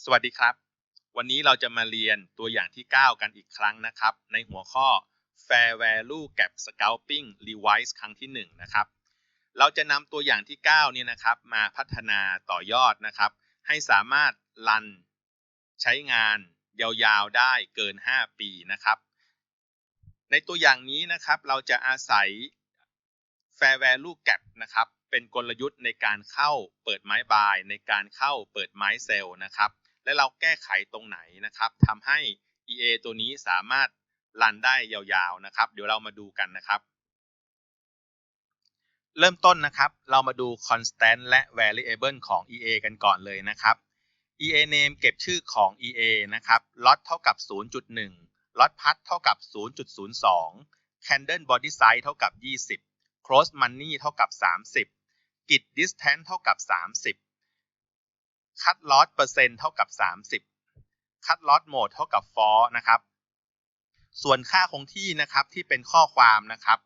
สวัสดีครับ วันนี้เราจะมาเรียนตัวอย่างที่ 9 กันอีกครั้งนะครับ ในหัวข้อ Fair Value Gap Scalping Revise ครั้งที่ 1 นะครับ เราจะนำตัวอย่างที่ 9 เนี่ยนะครับ มาพัฒนาต่อยอดนะครับ ให้สามารถรันใช้งานยาวๆได้เกิน 5 ปีนะครับ ในตัวอย่างนี้นะครับ เราจะอาศัย Fair Value Gap นะครับ เป็นกลยุทธ์ในการเข้าเปิดไม้บายในการเข้าเปิดไม้เซลล์นะครับ และเราแก้ไขตรงไหนนะครับทำให้ EA ตัวนี้สามารถรันได้ยาวๆนะครับ เดี๋ยวเรามาดูกันนะครับ เริ่มต้นนะครับ เรามาดู constant และ variable ของ EA กันก่อนเลยนะครับ EA name เก็บชื่อของ EA นะครับ lot เท่ากับ 0.1 lot path เท่ากับ 0.02 candle body size เท่ากับ 20 cross money เท่ากับ 30 git distance เท่ากับ 30 cut loss เปอร์เซ็นต์เท่ากับ 30 cut loss mode เท่ากับ for นะครับ ส่วนค่าคงที่นะครับที่เป็นข้อความนะครับ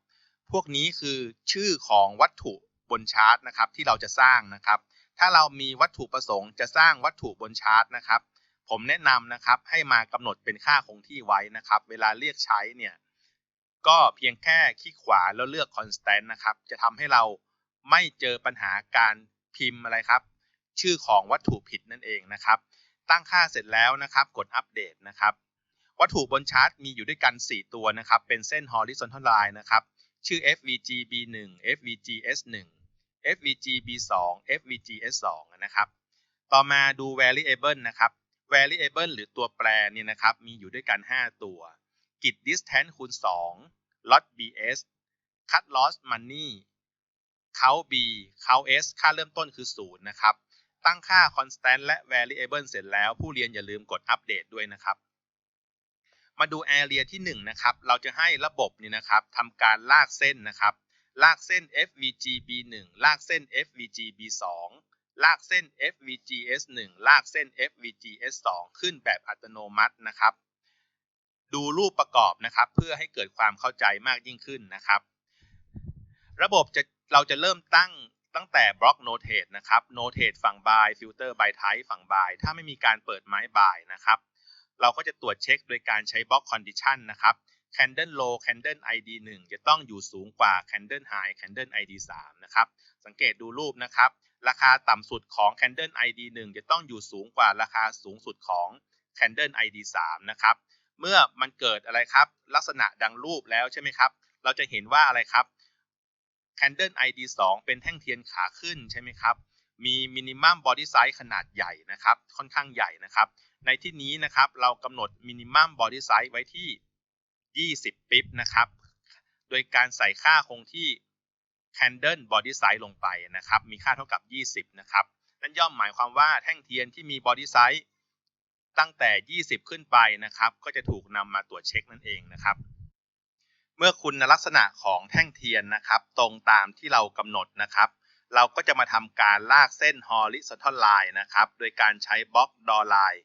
พวกนี้คือชื่อของวัตถุบนชาร์ตนะครับที่เราจะสร้างนะครับ ถ้าเรามีวัตถุประสงค์จะสร้างวัตถุบนชาร์ตนะครับ ผมแนะนำนะครับให้มากำหนดเป็นค่าคงที่ไว้นะครับ เวลาเรียกใช้เนี่ยก็เพียงแค่คลิกขวาแล้วเลือก constant นะครับ จะทำให้เราไม่เจอปัญหาการพิมพ์อะไรครับ ชื่อของวัตถุผิดนั่นเองนะครับ ตั้งค่าเสร็จแล้วนะครับ กดอัปเดตนะครับ วัตถุบนชาร์ตมีอยู่ด้วยกัน 4 ตัวนะครับ เป็นเส้น horizontal line นะครับ ชื่อ FVG B1 FVG S1 FVG B2 FVG S2 นะครับ ต่อมาดู variable นะครับ variable หรือตัวแปรเนี่ยนะครับ มีอยู่ด้วยกัน 5 ตัว git distance คูณ 2 lot bs cut loss money count b count s ค่าเริ่มต้นคือ 0 นะครับ ตั้งค่า constant และ variable เสร็จแล้ว ผู้เรียนอย่าลืมกดอัปเดตด้วยนะครับ มาดู area ที่1นะครับ เราจะให้ระบบนี่นะครับทำการลากเส้นนะครับ ลากเส้น FVG B1 ลากเส้น FVG B2 ลากเส้น FVG S1 ลากเส้น FVG S2 ขึ้นแบบอัตโนมัตินะครับ ดูรูปประกอบนะครับ เพื่อให้เกิดความเข้าใจมากยิ่งขึ้นนะครับ ระบบจะเราจะเริ่มตั้ง ตั้งแต่บล็อกโนเท e นะครับโนเท e ฝั่งบายฟิลเตอร์บายไทป์ฝั่งบายถ้าไม่มีการเปิดไม้บายนะครับเราก็จะตรวจเช็คโดยการใช้บล็อกคอนดิชันนะครับ candle low candle id 1 จะต้องอยู่สูงกว่า candle high candle id 3 นะครับ สังเกตดูรูปนะครับ ราคาต่ำสุดของ candle id 1 จะต้องอยู่สูงกว่าราคาสูงสุดของ candle id 3 นะครับ เมื่อมันเกิดอะไรครับ ลักษณะดังรูปแล้วใช่ไหมครับ เราจะเห็นว่าอะไรครับ Candle ID 2 เป็นแท่งเทียนขาขึ้นใช่ไหมครับ มี Minimum Body Size ขนาดใหญ่นะครับ ค่อนข้างใหญ่นะครับ ในที่นี้นะครับเรากำหนด Minimum Body Size ไว้ที่ 20 ปิ๊บนะครับ โดยการใส่ค่าคงที่ Candle Body Size ลงไปนะครับ มีค่าเท่ากับ 20 นะครับ นั่นย่อมหมายความว่าแท่งเทียนที่มี Body Size ตั้งแต่ 20 ขึ้นไปนะครับ ก็จะถูกนำมาตรวจเช็คนั่นเองนะครับ เมื่อคุณลักษณะของแท่งเทียนนะครับ ตรงตามที่เรากำหนดนะครับ เราก็จะมาทำการลากเส้น horizontal line นะครับ โดยการใช้บล็อก door line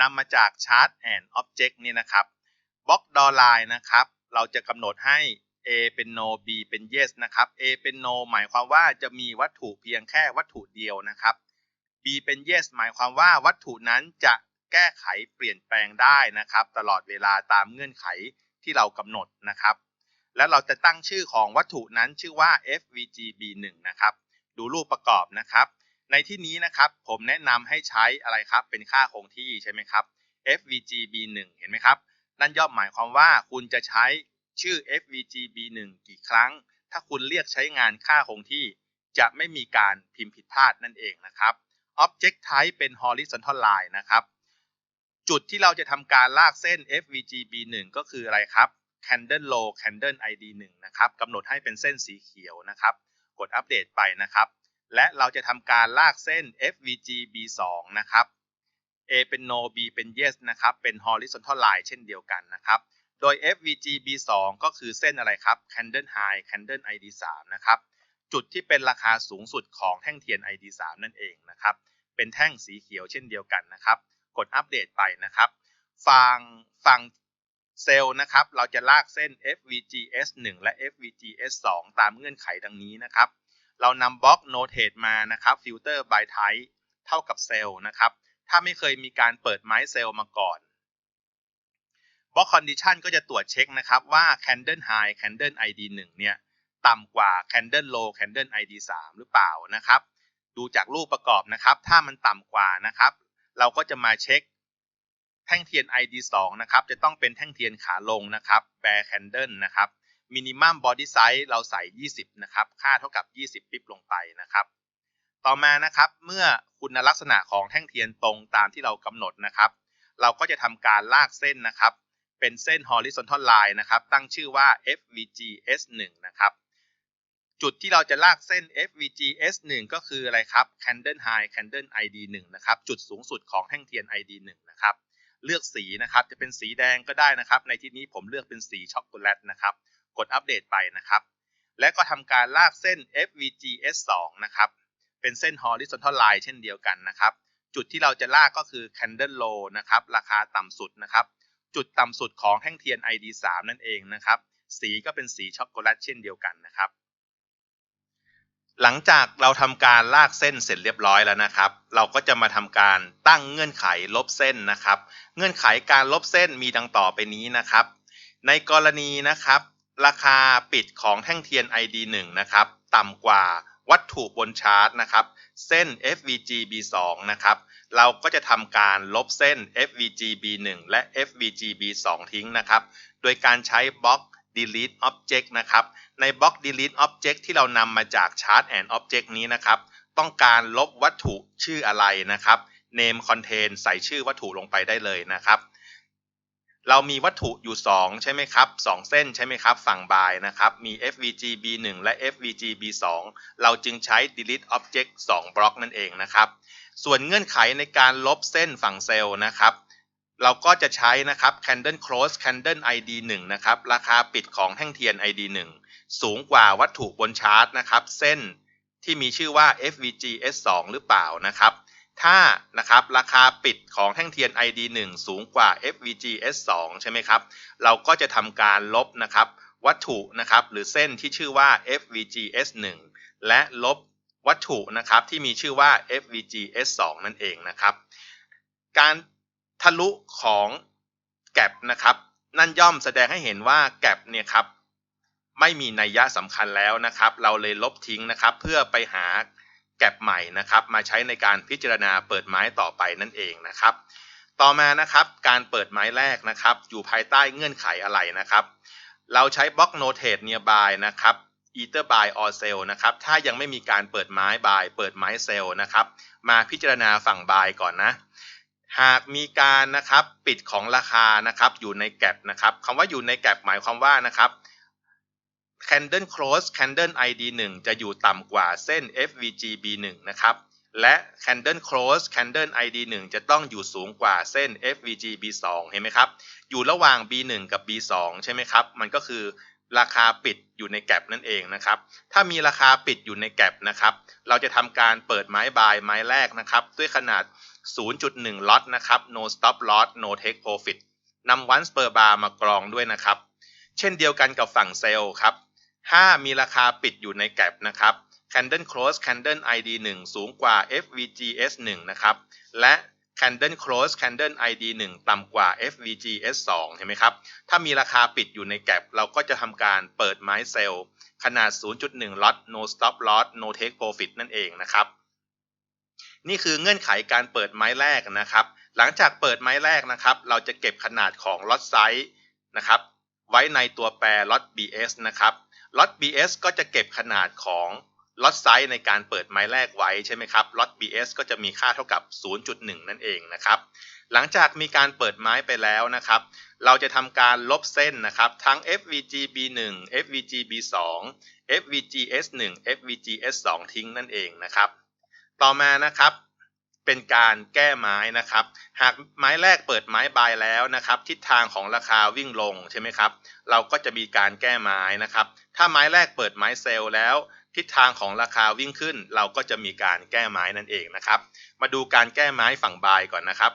นำมาจาก chart and object นี่นะครับบล็อก door line นะครับ เราจะกำหนดให้ A เป็น no B เป็น yes นะครับ A เป็น no หมายความว่าจะมีวัตถุเพียงแค่วัตถุเดียวนะครับ B เป็น yes หมายความว่าวัตถุนั้นจะแก้ไขเปลี่ยนแปลงได้นะครับ ตลอดเวลาตามเงื่อนไขที่เรากำหนดนะครับ และเราจะตั้งชื่อของวัตถุนั้นชื่อว่า FVGB1 นะครับ ดูรูปประกอบนะครับ ในที่นี้นะครับผมแนะนำให้ใช้อะไรครับ เป็นค่าคงที่ใช่ไหมครับ FVGB1 เห็นไหมครับ นั่นย่อมหมายความว่าคุณจะใช้ชื่อ FVGB1 กี่ครั้ง ถ้าคุณเรียกใช้งานค่าคงที่ จะไม่มีการพิมพ์ผิดพลาดนั่นเองนะครับ Object Type เป็น Horizontal Line นะครับ จุดที่เราจะทำการลากเส้น FVGB1 ก็คืออะไรครับ Candle Low Candle ID 1นะครับกำหนดให้เป็นเส้นสีเขียวนะครับ กดอัปเดตไปนะครับ และเราจะทำการลากเส้น FVG B2 นะครับ A เป็น No B เป็น Yes นะครับเป็น Horizontal Line เช่นเดียวกันนะครับ โดย FVG B2 ก็คือเส้นอะไรครับ Candle High Candle ID 3นะครับจุดที่เป็นราคาสูงสุดของแท่งเทียน ID 3นั่นเองนะครับ เป็นแท่งสีเขียวเช่นเดียวกันนะครับ กดอัปเดตไปนะครับ ฝั่งฝั่ง เซลล์นะครับ เราจะลากเส้น FVGS1 และ FVGS2 ตามเงื่อนไขดังนี้นะครับ เรานำบล็อก Notate มานะครับ Filter by Type เท่ากับเซลล์นะครับ ถ้าไม่เคยมีการเปิดไม้เซลล์มาก่อนบล็อกคอนดิชันก็จะตรวจเช็คนะครับว่า candle high candle ID 1 เนี่ย ต่ำกว่า candle low candle ID 3 หรือเปล่านะครับ ดูจากรูปประกอบนะครับ ถ้ามันต่ำกว่านะครับ เราก็จะมาเช็ค แท่งเทียน ID 2 นะครับจะต้องเป็นแท่งเทียนขาลงนะครับ bear candle นะครับ minimum body size เราใส่ 20 นะครับ ค่าเท่ากับ 20 ปิ๊บลงไปนะครับ ต่อมานะครับ เมื่อคุณลักษณะของแท่งเทียนตรงตามที่เรากำหนดนะครับ เราก็จะทำการลากเส้นนะครับ เป็นเส้น horizontal line นะครับ ตั้งชื่อว่า FVG S1 นะครับ จุดที่เราจะลากเส้น FVG S1 ก็คืออะไรครับ candle high candle ID 1 นะครับ จุดสูงสุดของแท่งเทียน ID 1 นะครับ เลือกสีนะครับจะเป็นสีแดงก็ได้นะครับ ในที่นี้ผมเลือกเป็นสีช็อกโกแลตนะครับกดอัปเดตไปนะครับ และก็ทำการลากเส้น FVG S2 นะครับเป็นเส้น horizontal line เช่นเดียวกันนะครับ จุดที่เราจะลากก็คือ candle low นะครับราคาต่ำสุดนะครับ จุดต่ำสุดของแท่งเทียน ID 3 นั่นเองนะครับ สีก็เป็นสีช็อกโกแลตเช่นเดียวกันนะครับ หลังจากเราทำการลากเส้นเสร็จเรียบร้อยแล้วนะครับ เราก็จะมาทำการตั้งเงื่อนไขลบเส้นนะครับ เงื่อนไขการลบเส้นมีดังต่อไปนี้นะครับ ในกรณีนะครับ ราคาปิดของแท่งเทียน ID 1 นะครับ ต่ำกว่าวัตถุบนชาร์ตนะครับ เส้น FVG B2 นะครับ เราก็จะทำการลบเส้น FVG B1 และ FVG B2 ทิ้งนะครับ โดยการใช้บล็อก delete object นะครับ ในบล็อก delete object ที่เรานำมาจาก chart and object นี้นะครับ ต้องการลบวัตถุชื่ออะไรนะครับ name contain ใส่ชื่อวัตถุลงไปได้เลยนะครับ เรามีวัตถุอยู่ 2 ใช่ไหมครับ 2 เส้นใช่ไหมครับ ฝั่งบายนะครับ มี FVG B1 และ FVG B2 เราจึงใช้ delete object 2 บล็อกนั่นเองนะครับ ส่วนเงื่อนไขในการลบเส้นฝั่งเซลล์นะครับ เราก็จะใช้นะครับ candle close candle ID 1นะครับ ราคาปิดของแท่งเทียน ID 1สูงกว่าวัตถุบนชาร์ตนะครับ เส้นที่มีชื่อว่า FVG S2 หรือเปล่านะครับ ถ้านะครับราคาปิดของแท่งเทียน ID 1 สูงกว่า FVG S2 ใช่ไหมครับ เราก็จะทำการลบนะครับ วัตถุนะครับหรือเส้นที่ชื่อว่า FVG S1 และลบวัตถุนะครับที่มีชื่อว่า FVG S2 นั่นเองนะครับ การ ทะลุของแกลบนะครับ นั่นย่อมแสดงให้เห็นว่าแกลบเนี่ยครับไม่มีนัยยะสำคัญแล้วนะครับ เราเลยลบทิ้งนะครับ เพื่อไปหาแกลบใหม่นะครับ มาใช้ในการพิจารณาเปิดไม้ต่อไปนั่นเองนะครับ ต่อมานะครับการเปิดไม้แรกนะครับ อยู่ภายใต้เงื่อนไขอะไรนะครับ เราใช้บล็อก notate nearby นะครับ either buy or sell นะครับ ถ้ายังไม่มีการเปิดไม้ buy เปิดไม้ sell นะครับ มาพิจารณาฝั่ง buy ก่อนนะ หากมีการนะครับปิดของราคานะครับอยู่ในแกลบนะครับคำว่าอยู่ในแกลบหมายความว่านะครับ candle close candle ID 1 จะอยู่ต่ำกว่าเส้น FVG B1 นะครับและ candle close candle ID 1 จะต้องอยู่สูงกว่าเส้น FVG B2 เห็นไหมครับอยู่ระหว่าง B1 กับ B2 ใช่ไหมครับมันก็คือราคาปิดอยู่ในแกลบนั่นเองนะครับ ถ้ามีราคาปิดอยู่ในแกลบนะครับ เราจะทำการเปิดไม้บายไม้แรกนะครับ ด้วยขนาด 0.1ล็อตนะครับ no stop loss no take profit นำ once per bar มากรองด้วยนะครับ เช่นเดียวกันกับฝั่งเซลล์ครับถ้ามีราคาปิดอยู่ในแกลบนะครับ candle close candle ID 1 สูงกว่า FVGS 1นะครับ และ candle close candle ID 1 ต่ำกว่า FVGS 2เห็นไหมครับ ถ้ามีราคาปิดอยู่ในแกลบเราก็จะทำการเปิดไม้เซลล์ขนาด 0.1ล็อต no stop loss no take profit นั่นเองนะครับ นี่คือเงื่อนไขการเปิดไม้แรกนะครับ หลังจากเปิดไม้แรกนะครับ เราจะเก็บขนาดของล็อตไซส์นะครับ ไว้ในตัวแปรล็อต BS นะครับล็อต BS ก็จะเก็บขนาดของล็อตไซส์ในการเปิดไม้แรกไว้ใช่ไหมครับล็อต BS ก็จะมีค่าเท่ากับ 0.1 นั่นเองนะครับ หลังจากมีการเปิดไม้ไปแล้วนะครับ เราจะทำการลบเส้นนะครับ ทั้ง FVG B1 FVG B2 FVG S1 FVG S2 ทิ้งนั่นเองนะครับ ต่อมานะครับเป็นการแก้ไม้นะครับ หากไม้แรกเปิดไม้บายแล้วนะครับ ทิศทางของราคาวิ่งลงใช่ไหมครับ เราก็จะมีการแก้ไม้นะครับ ถ้าไม้แรกเปิดไม้เซลล์แล้ว ทิศทางของราคาวิ่งขึ้น เราก็จะมีการแก้ไม้นั่นเองนะครับ มาดูการแก้ไม้ฝั่งบายก่อนนะครับ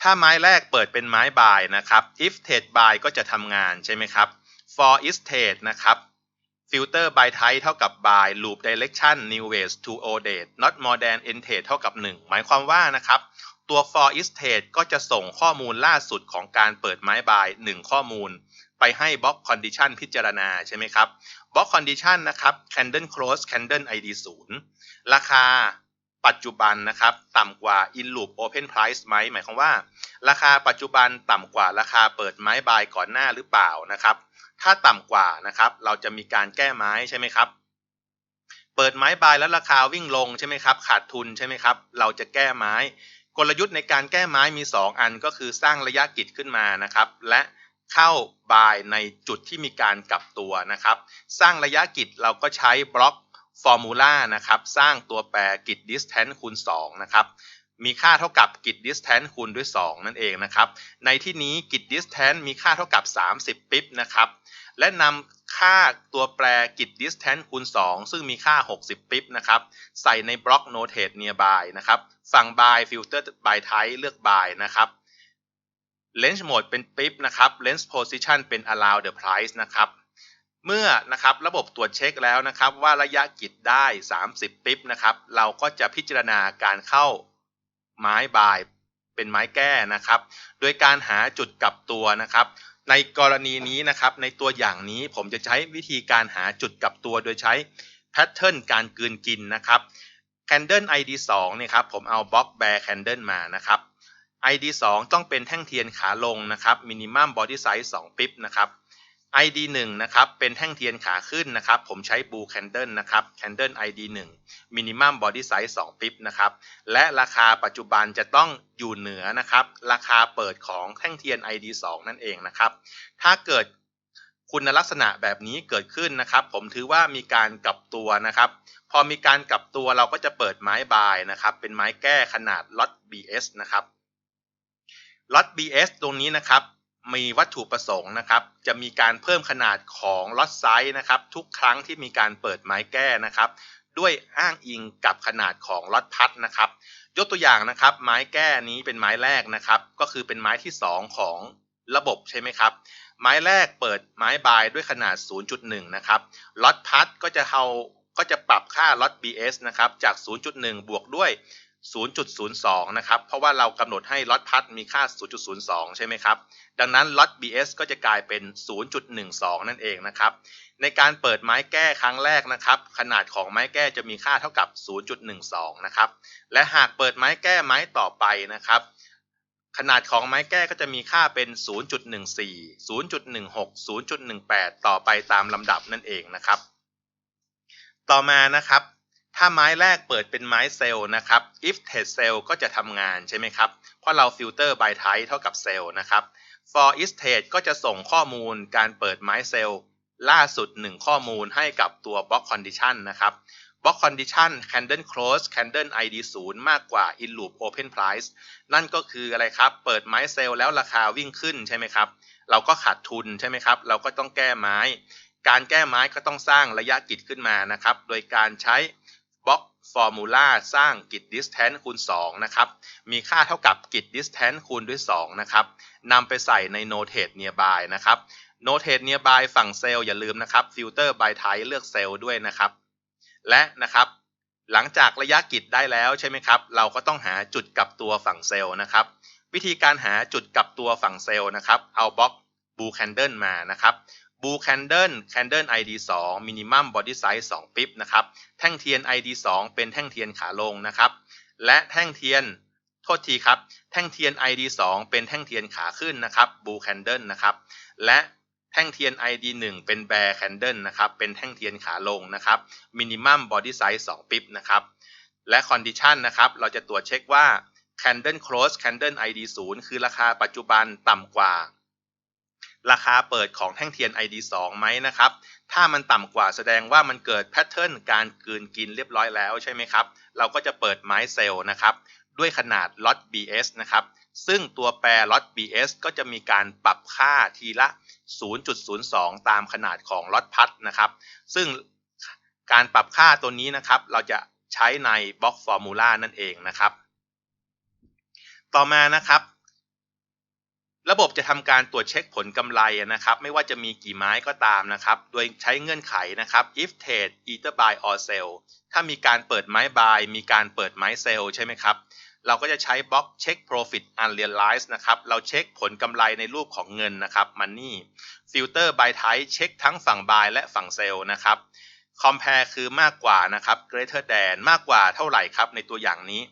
ถ้าไม้แรกเปิดเป็นไม้บายนะครับ if trade buy ก็จะทำงานใช่ไหมครับ for is trade นะครับ filter by type เท่ากับ by loop direction new ways to o date not more than end state เท่ากับ 1 หมายความว่านะครับตัว for each state ก็จะส่งข้อมูลล่าสุดของการเปิดไม้บาย1ข้อมูล ไปให้ block condition พิจารณาใช่ไหมครับ block condition นะครับ candle close candle id 0 ราคาปัจจุบันนะครับต่ำกว่า in loop open price ไหมหมายความว่า ราคาปัจจุบันต่ำกว่าราคาเปิดไม้บายก่อนหน้าหรือเปล่านะครับ ถ้าต่ำกว่านะครับเราจะมีการแก้ไม้ใช่ไหมครับ เปิดไม้บายแล้วราคาวิ่งลงใช่ไหมครับขาดทุนใช่ไหมครับเราจะแก้ไม้ กลยุทธ์ในการแก้ไม้มี 2 อันก็คือสร้างระยะกิจขึ้นมานะครับและเข้าบายในจุดที่มีการกลับตัวนะครับ สร้างระยะกิจเราก็ใช้บล็อกฟอร์มูลานะครับสร้างตัวแปรกิจ distance คูณ2นะครับมีค่าเท่ากับกิจ distance คูณด้วย 2 นั่นเองนะครับ ในที่นี้กิจ distance มีค่าเท่ากับ 30 ปิ๊บนะครับ และนำค่าตัวแปรกิจ distance คูณ 2 ซึ่งมีค่า 60 ปิ๊บนะครับใส่ในบล็อก notate nearby นะครับฝั่ง by filter by type เลือก by นะครับ range mode เป็นปิ๊บนะครับ range position เป็น allow the price นะครับเมื่อนะครับระบบตรวจเช็คแล้วนะครับ ว่าระยะกิจได้ 30 ปิ๊บนะครับ เราก็จะพิจารณาการเข้าไม้บายเป็นไม้แก้นะครับ โดยการหาจุดกลับตัวนะครับ ในกรณีนี้นะครับในตัวอย่างนี้ผมจะใช้วิธีการหาจุดกลับตัวโดยใช้แพทเทิร์นการกลืนกินนะครับ Candle ID 2เนี่ยครับผมเอาบล็อกแบร์ Candle มานะครับ ID 2 ต้องเป็นแท่งเทียนขาลงนะครับมินิมัมบอดี้ไซส์2ปิ๊บนะครับ ID 1นะครับเป็นแท่งเทียนขาขึ้นนะครับผมใช้ Blue Candle นะครับ Candle ID 1 Minimum Body Size 2ปิ๊บนะครับและราคาปัจจุบันจะต้องอยู่เหนือนะครับราคาเปิดของแท่งเทียน ID 2 นั่นเองนะครับถ้าเกิดคุณลักษณะแบบนี้เกิดขึ้นนะครับ ผมถือว่ามีการกลับตัวนะครับ พอมีการกลับตัวเราก็จะเปิดไม้บายนะครับ เป็นไม้แก้ขนาดล็อต BS นะครับล็อต BS ตรงนี้นะครับ มีวัตถุประสงค์นะครับ จะมีการเพิ่มขนาดของล็อตไซส์นะครับทุกครั้งที่มีการเปิดไม้แก้นะครับ ด้วยอ้างอิงกับขนาดของล็อตพัดนะครับ ยกตัวอย่างนะครับ ไม้แก้นี้เป็นไม้แรกนะครับ ก็คือเป็นไม้ที่ 2 ของระบบใช่ไหมครับ ไม้แรกเปิดไม้บายด้วยขนาด 0.1 นะครับล็อตพัดก็จะเอาก็จะปรับค่าล็อต BS นะครับจาก 0.1 บวกด้วย 0.02 นะครับ เพราะว่าเรากำหนดให้ล็อตพัดมีค่า 0.02 ใช่ไหมครับ ดังนั้นล็อต BS ก็จะกลายเป็น 0.12 นั่นเองนะครับ ในการเปิดไม้แก้ครั้งแรกนะครับ ขนาดของไม้แก้จะมีค่าเท่ากับ 0.12 นะครับ และหากเปิดไม้แก้ไม้ต่อไปนะครับ ขนาดของไม้แก้ก็จะมีค่าเป็น 0.14 0.16 0.18 ต่อไปตามลำดับนั่นเองนะครับ ต่อมานะครับ ถ้าไม้แรกเปิดเป็นไม้เซลล์นะครับ if test cell ก็จะทำงานใช่ไหมครับ เพราะเราฟิลเตอร์ by type เท่ากับเซลล์นะครับ for each state ก็จะส่งข้อมูลการเปิดไม้เซลล์ล่าสุด 1 ข้อมูลให้กับตัว block condition นะครับ block condition candle close candle id 0 มากกว่า in loop open price นั่นก็คืออะไรครับ เปิดไม้เซลล์แล้วราคาวิ่งขึ้นใช่ไหมครับ เราก็ขาดทุนใช่ไหมครับ เราก็ต้องแก้ไม้ การแก้ไม้ก็ต้องสร้างระยะกิจขึ้นมานะครับ โดยการใช้ บล็อกฟอร์มูลาสร้างกิจ distance คูณ 2 นะครับ มีค่าเท่ากับกิจ distance คูณด้วย 2 นะครับนำไปใส่ใน notate nearby นะครับ notate nearby ฝั่งเซลล์อย่าลืมนะครับ filter by type เลือกเซลล์ด้วยนะครับ และนะครับ หลังจากระยะกิจได้แล้วใช่ไหมครับ เราก็ต้องหาจุดกลับตัวฝั่งเซลล์นะครับ วิธีการหาจุดกลับตัวฝั่งเซลล์นะครับ เอาบล็อก blue candle มานะครับ blue candle candle id 2 minimum body size 2 ปิ๊บนะครับ แท่งเทียน id 2 เป็นแท่งเทียนขาลงนะครับ และแท่งเทียนโทษทีครับ แท่งเทียน id 2 เป็นแท่งเทียนขาขึ้นนะครับ blue candle นะครับ และแท่งเทียน id 1 เป็น bear candle นะครับ เป็นแท่งเทียนขาลงนะครับ minimum body size 2ปิ๊บนะครับ และ condition นะครับ เราจะตรวจเช็คว่า candle close candle id 0 คือราคาปัจจุบันต่ำกว่า ราคาเปิดของแท่งเทียน ID 2 ไหมนะครับ ถ้ามันต่ำกว่าแสดงว่ามันเกิดแพทเทิร์นการกืนกินเรียบร้อยแล้วใช่ไหมครับ เราก็จะเปิดไม้เซลล์นะครับ ด้วยขนาดล็อต BS นะครับ ซึ่งตัวแปรล็อต BS ก็จะมีการปรับค่าทีละ 0.02 ตามขนาดของล็อตพัดนะครับ ซึ่งการปรับค่าตัวนี้นะครับ เราจะใช้ในบล็อกฟอร์มูลานั่นเองนะครับ ต่อมานะครับ ระบบจะทำการตรวจเช็คผลกำไรนะครับ ไม่ว่าจะมีกี่ไม้ก็ตามนะครับ โดยใช้เงื่อนไขนะครับ if trade either buy or sell ถ้ามีการเปิดไม้ buy มีการเปิดไม้ sell ใช่ไหมครับ เราก็จะใช้บล็อกเช็ค profit unrealized นะครับ เราเช็คผลกำไรในรูปของเงินนะครับ money filter by type เช็คทั้งฝั่ง buy และฝั่ง sell นะครับ compare คือมากกว่านะครับ greater than มากกว่าเท่าไหร่ครับ ในตัวอย่างนี้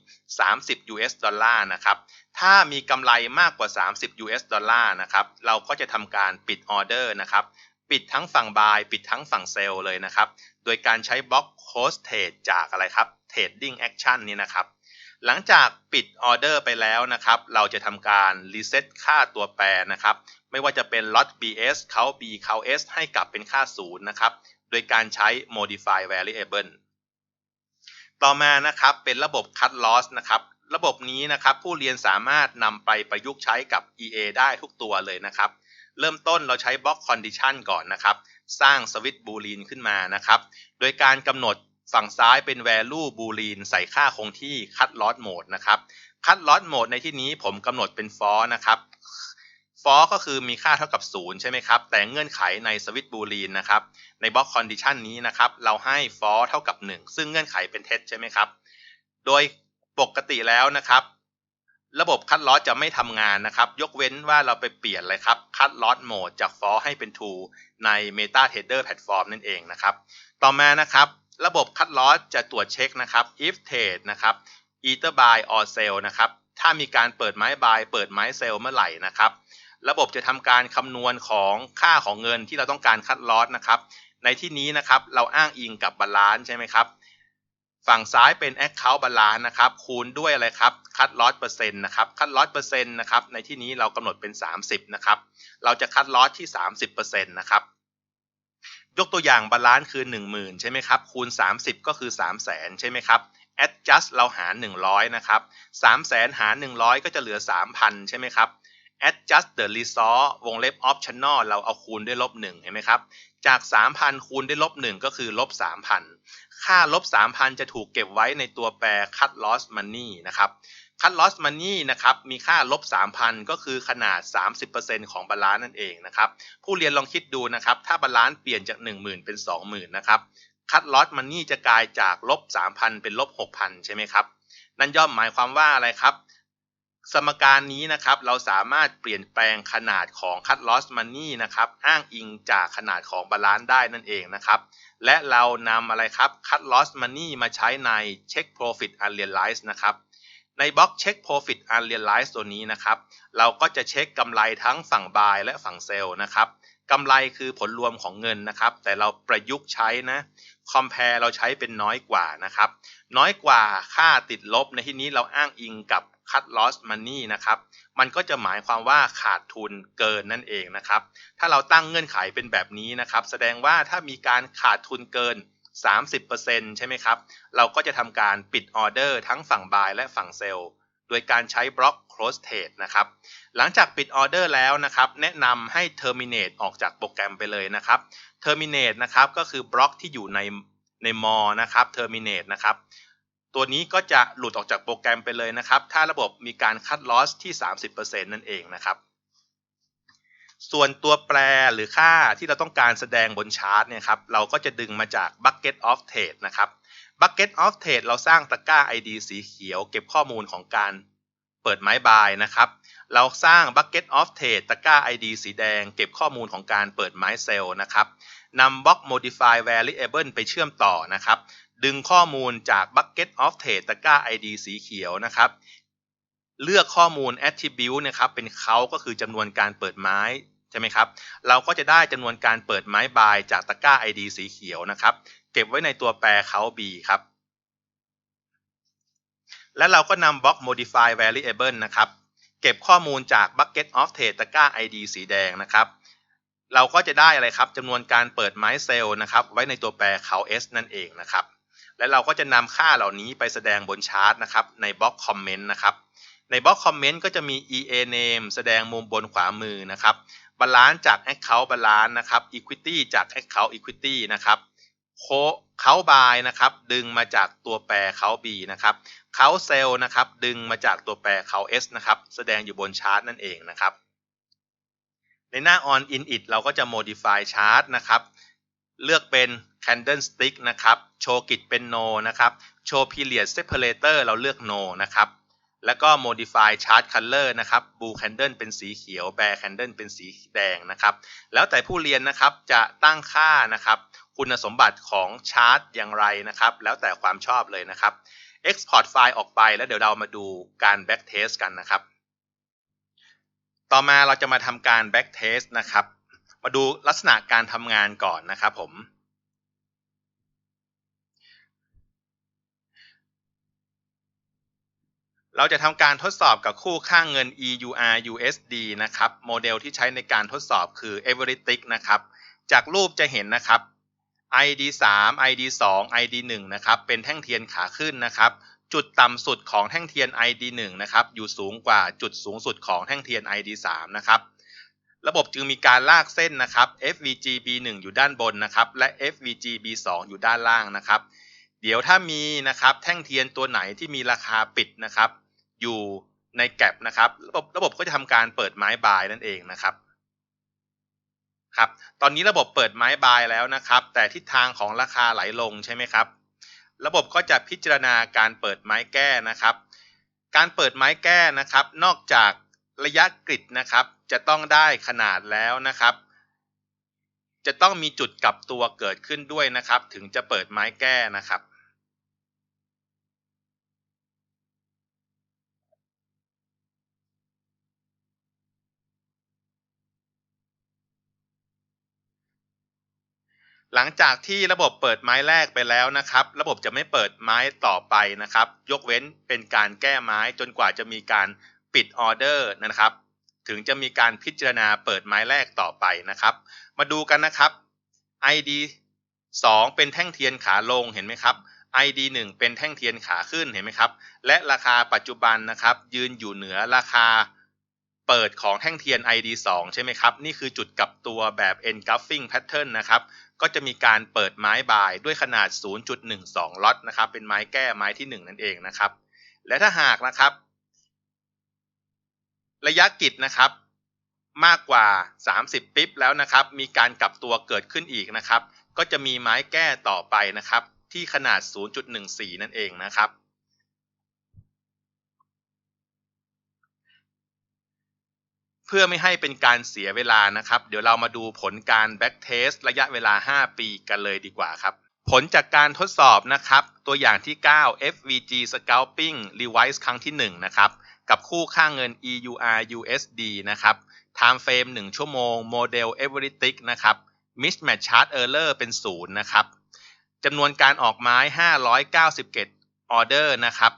30 US ดอลลาร์นะครับ ถ้ามีกำไรมากกว่า 30 US ดอลลาร์นะครับ เราก็จะทำการปิดออเดอร์นะครับ ปิดทั้งฝั่ง buy ปิดทั้งฝั่ง sell เลยนะครับ โดยการใช้บล็อก close trade จากอะไรครับ trading action นี่นะครับ หลังจากปิดออเดอร์ไปแล้วนะครับ เราจะทำการ reset ค่าตัวแปรนะครับ ไม่ว่าจะเป็น lot bs เขา b เขา s ให้กลับเป็นค่าศูนย์นะครับ โดยการใช้ modify variable ต่อมานะครับเป็นระบบ cut loss นะครับ ระบบนี้นะครับผู้เรียนสามารถนำไปประยุกต์ใช้กับ EA ได้ทุกตัวเลยนะครับ เริ่มต้นเราใช้ block condition ก่อนนะครับ สร้างสวิตช์บูลีนขึ้นมานะครับ โดยการกำหนด ฝั่งซ้ายเป็น value boolean ใส่ค่าคงที่ cut loss mode นะครับ cut loss mode ในที่นี้ผมกำหนดเป็น for นะครับ for ก็คือมีค่าเท่ากับ 0 ใช่ไหมครับ แต่เงื่อนไขในสวิตบูลีนนะครับ ในบล็อกคอนดิชันนี้นะครับ เราให้ for เท่ากับ 1 ซึ่งเงื่อนไขเป็นเท็จใช่ไหมครับ โดยปกติแล้วนะครับ ระบบคัดลอสจะไม่ทำงานนะครับ ยกเว้นว่าเราไปเปลี่ยนเลยครับ คัดลอสโหมดจาก for ให้เป็น true ใน MetaTrader Platform นั่นเองนะครับ ต่อมานะครับ ระบบคัดลอสจะตรวจเช็คนะครับ if trade นะครับ either buy or sell นะครับ ถ้ามีการเปิดไม้ buy เปิดไม้ sell เมื่อไหร่นะครับ ระบบจะทำการคำนวณของค่าของเงินที่เราต้องการคัดลอสนะครับ ในที่นี้นะครับเราอ้างอิงกับบาลานซ์ใช่ไหมครับ ฝั่งซ้ายเป็น account balance นะครับ คูณด้วยอะไรครับ คัดลอสเปอร์เซ็นต์นะครับ คัดลอสเปอร์เซ็นต์นะครับ ในที่นี้เรากำหนดเป็น 30 นะครับ เราจะคัดลอสที่ 30%นะครับ ยกตัวอย่างบาลานซ์คือ 10,000 ใช่ไหมครับ คูณ 30 ก็คือ 300,000 ใช่ไหมครับ adjust เราหาร 100 นะครับ 300,000 หาร 100 ก็จะเหลือ 3,000 ใช่ไหมครับ adjust the resource วงเล็บ optional เราเอาคูณด้วยลบ1เห็นไหมครับ จาก 3,000 คูณด้วยลบ1ก็คือลบ 3,000 ค่าลบ 3,000 จะถูกเก็บไว้ในตัวแปร cut loss money นะครับ cut loss money นะครับมีค่าลบ 3,000 ก็คือขนาด 30%ของบาลานซ์นั่นเองนะครับผู้เรียนลองคิดดูนะครับถ้าบาลานซ์เปลี่ยนจาก 10,000 เป็น 20,000นะครับ cut loss money จะกลายจากลบ 3,000 เป็นลบ 6,000 ใช่ไหมครับนั่นย่อมหมายความว่าอะไรครับ สมการนี้นะครับเราสามารถเปลี่ยนแปลงขนาดของ cut loss money นะครับอ้างอิงจากขนาดของบาลานซ์ได้นั่นเองนะครับและเรานำอะไรครับ cut loss money มาใช้ใน check profit unrealized นะครับ ในบล็อก check profit unrealized ตัวนี้นะครับ เราก็จะเช็คกำไรทั้งฝั่ง buy และฝั่ง sell นะครับกำไรคือผลรวมของเงินนะครับ แต่เราประยุกต์ใช้นะ compare เราใช้เป็นน้อยกว่านะครับ น้อยกว่าค่าติดลบในที่นี้เราอ้างอิงกับ cut loss money นะครับ มันก็จะหมายความว่าขาดทุนเกินนั่นเองนะครับ ถ้าเราตั้งเงื่อนไขเป็นแบบนี้นะครับ แสดงว่าถ้ามีการขาดทุนเกิน 30%ใช่ไหมครับ เราก็จะทำการปิดออเดอร์ทั้งฝั่ง buy และฝั่ง sell โดยการใช้บล็อก close trade นะครับ หลังจากปิดออเดอร์แล้วนะครับ แนะนำให้ terminate ออกจากโปรแกรมไปเลยนะครับ terminate นะครับก็คือบล็อกที่อยู่ในในมอนะครับ terminate นะครับ ตัวนี้ก็จะหลุดออกจากโปรแกรมไปเลยนะครับ ถ้าระบบมีการคัดลอสที่ 30%นั่นเองนะครับ ส่วนตัวแปรหรือค่าที่เราต้องการแสดงบนชาร์ตเนี่ยครับเราก็จะดึงมาจาก bucket of trade นะครับ bucket of trade เราสร้างตะกร้า ID สีเขียว เก็บข้อมูลของการเปิดไม้บายนะครับเราสร้าง bucket of trade ตะกร้า ID สีแดง เก็บข้อมูลของการเปิดไม้เซลล์นะครับนำบล็อก modify variable ไปเชื่อมต่อนะครับ ดึงข้อมูลจาก bucket of trade ตะกร้า ID สีเขียวนะครับ เลือกข้อมูล attribute นะครับเป็นเขาก็คือจำนวนการเปิดไม้ ใช่ไหมครับ เราก็จะได้จำนวนการเปิดไม้บายจากตะกร้า ID สีเขียวนะครับ เก็บไว้ในตัวแปรเขา b ครับ และเราก็นำบล็อก modify variable นะครับ เก็บข้อมูลจาก bucket of trade ตะกร้า ID สีแดงนะครับเราก็จะได้อะไรครับจำนวนการเปิดไม้เซลล์นะครับ ไว้ในตัวแปรเขา s นั่นเองนะครับ และเราก็จะนำค่าเหล่านี้ไปแสดงบนชาร์ตนะครับ ในบล็อกคอมเมนต์นะครับ ในบล็อกคอมเมนต์ก็จะมี EA name แสดงมุมบนขวามือนะครับ บาลานซ์จาก Account Balance นะครับ Equity จาก Account Equity นะครับโคเขาบายนะครับดึงมาจากตัวแปรเขา B นะครับเขาเซลนะครับดึงมาจากตัวแปรเขา S นะครับแสดงอยู่บนชาร์ตนั่นเองนะครับ ในหน้า on init เราก็จะ modify chart นะครับเลือกเป็น candlestick นะครับ โชว์กิจเป็น no นะครับ โชว์ period separator เราเลือก no นะครับ แล้วก็ modify chart color นะครับ blue candle เป็นสีเขียว bear candle เป็นสีแดงนะครับ แล้วแต่ผู้เรียนนะครับจะตั้งค่านะครับคุณสมบัติของชาร์ตอย่างไรนะครับ แล้วแต่ความชอบเลยนะครับ export ไฟล์ออกไปแล้วเดี๋ยวเรามาดูการ back test กันนะครับ ต่อมาเราจะมาทำการ back test นะครับ มาดูลักษณะการทำงานก่อนนะครับผม เราจะทำการทดสอบกับคู่ค่างเงิน EUR USD นะครับ โมเดลที่ใช้ในการทดสอบคือ Everytick นะครับ จากรูปจะเห็นนะครับ ID 3 ID 2 ID 1นะครับ เป็นแท่งเทียนขาขึ้นนะครับ จุดต่ำสุดของแท่งเทียน ID 1นะครับ อยู่สูงกว่าจุดสูงสุดของแท่งเทียน ID 3นะครับ ระบบจึงมีการลากเส้นนะครับ FVG B1 อยู่ด้านบนนะครับ และ FVG B2 อยู่ด้านล่างนะครับ เดี๋ยวถ้ามีนะครับ แท่งเทียนตัวไหนที่มีราคาปิดนะครับ อยู่ในแกลบนะครับ ระบบระบบก็จะทำการเปิดไม้บายนั่นเองนะครับครับ ตอนนี้ระบบเปิดไม้บายแล้วนะครับ แต่ทิศทางของราคาไหลลงใช่ไหมครับ ระบบก็จะพิจารณาการเปิดไม้แก้นะครับ การเปิดไม้แก้นะครับ นอกจากระยะกริดนะครับ จะต้องได้ขนาดแล้วนะครับ จะต้องมีจุดกลับตัวเกิดขึ้นด้วยนะครับ ถึงจะเปิดไม้แก้นะครับ หลังจากที่ระบบเปิดไม้แรกไปแล้วนะครับ ระบบจะไม่เปิดไม้ต่อไปนะครับ ยกเว้นเป็นการแก้ไม้จนกว่าจะมีการปิดออเดอร์นะครับ ถึงจะมีการพิจารณาเปิดไม้แรกต่อไปนะครับ มาดูกันนะครับ ID 2 เป็นแท่งเทียนขาลงเห็นไหมครับ ID 1 เป็นแท่งเทียนขาขึ้นเห็นไหมครับ และราคาปัจจุบันนะครับ ยืนอยู่เหนือราคาเปิดของแท่งเทียน ID 2 ใช่ไหมครับ นี่คือจุดกลับตัวแบบ engulfing pattern นะครับ ก็จะมีการเปิดไม้บายด้วยขนาด 0.12 ล็อตนะครับเป็นไม้แก้ไม้ที่ 1 นั่นเองนะครับ และถ้าหากนะครับ ระยะกิจนะครับมากกว่า 30 ปิ๊บแล้วนะครับ มีการกลับตัวเกิดขึ้นอีกนะครับ ก็จะมีไม้แก้ต่อไปนะครับ ที่ขนาด 0.14 นั่นเองนะครับ เพื่อไม่ให้เป็นการเสียเวลานะครับ เดี๋ยวเรามาดูผลการแบ็กเทสระยะเวลา 5 ปีกันเลยดีกว่าครับ ผลจากการทดสอบนะครับ ตัวอย่างที่ 9 FVG Scalping Revise ครั้งที่ 1 นะครับ กับคู่ค่าเงิน EUR USD นะครับ Time Frame 1 ชั่วโมง โมเดล Everytick นะครับ Mismatch Chart Error เป็น 0 นะครับจำนวนการออกไม้ 597ออเดอร์นะครับ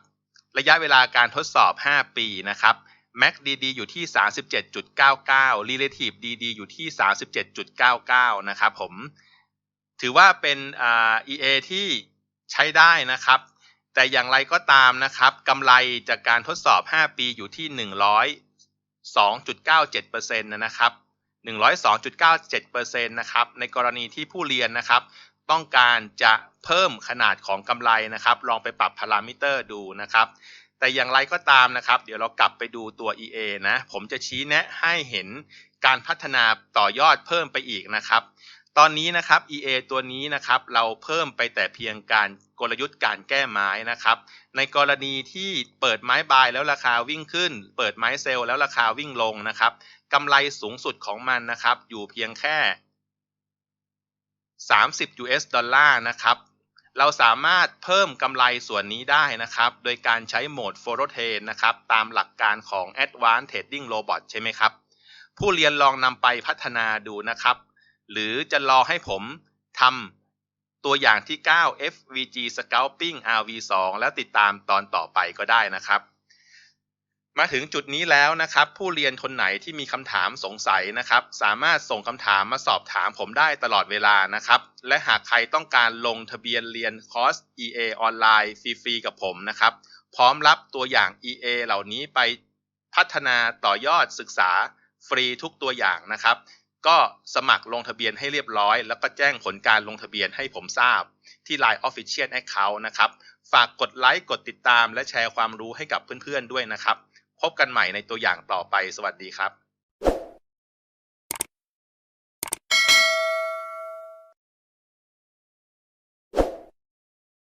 ระยะเวลาการทดสอบ 5 ปีนะครับ Mac DD อยู่ที่ 37.99 Relative DD อยู่ที่ 37.99 นะครับผม ถือว่าเป็น EA ที่ใช้ได้นะครับ แต่อย่างไรก็ตามนะครับกำไรจากการทดสอบ 5 ปีอยู่ที่ 102.97%นะครับ 102.97%นะครับ ในกรณีที่ผู้เรียนนะครับ ต้องการจะเพิ่มขนาดของกำไรนะครับ ลองไปปรับพารามิเตอร์ดูนะครับ แต่อย่างไรก็ตามนะครับ เดี๋ยวเรากลับไปดูตัว EA นะ ผมจะชี้แนะให้เห็นการพัฒนาต่อยอดเพิ่มไปอีกนะครับ ตอนนี้นะครับ EA ตัวนี้นะครับเราเพิ่มไปแต่เพียงการกลยุทธ์การแก้ไม้นะครับ ในกรณีที่เปิดไม้บายแล้วราคาวิ่งขึ้น เปิดไม้เซลล์แล้วราคาวิ่งลงนะครับกำไรสูงสุดของมันนะครับ อยู่เพียงแค่ 30 US ดอลลาร์นะครับ เราสามารถเพิ่มกำไรส่วนนี้ได้นะครับ โดยการใช้โหมด f o r t a i n นะครับ ตามหลักการของ Advanced Trading Robot ใช่ไหมครับ ผู้เรียนลองนำไปพัฒนาดูนะครับ หรือจะรอให้ผมทำตัวอย่างที่ 9 FVG Scalping RV2 แล้วติดตามตอนต่อไปก็ได้นะครับ มาถึงจุดนี้แล้วนะครับ ผู้เรียนคนไหนที่มีคำถามสงสัยนะครับ สามารถส่งคำถามมาสอบถามผมได้ตลอดเวลานะครับ และหากใครต้องการลงทะเบียนเรียนคอร์ส EA ออนไลน์ฟรีๆกับผมนะครับ พร้อมรับตัวอย่าง EA เหล่านี้ไปพัฒนาต่อยอดศึกษาฟรีทุกตัวอย่างนะครับ ก็สมัครลงทะเบียนให้เรียบร้อย แล้วก็แจ้งผลการลงทะเบียนให้ผมทราบ ที่ Line Official Account นะครับ ฝากกดไลค์กดติดตาม และแชร์ความรู้ให้กับเพื่อนๆด้วยนะครับ พบกันใหม่ในตัวอย่างต่อไป สวัสดีครับ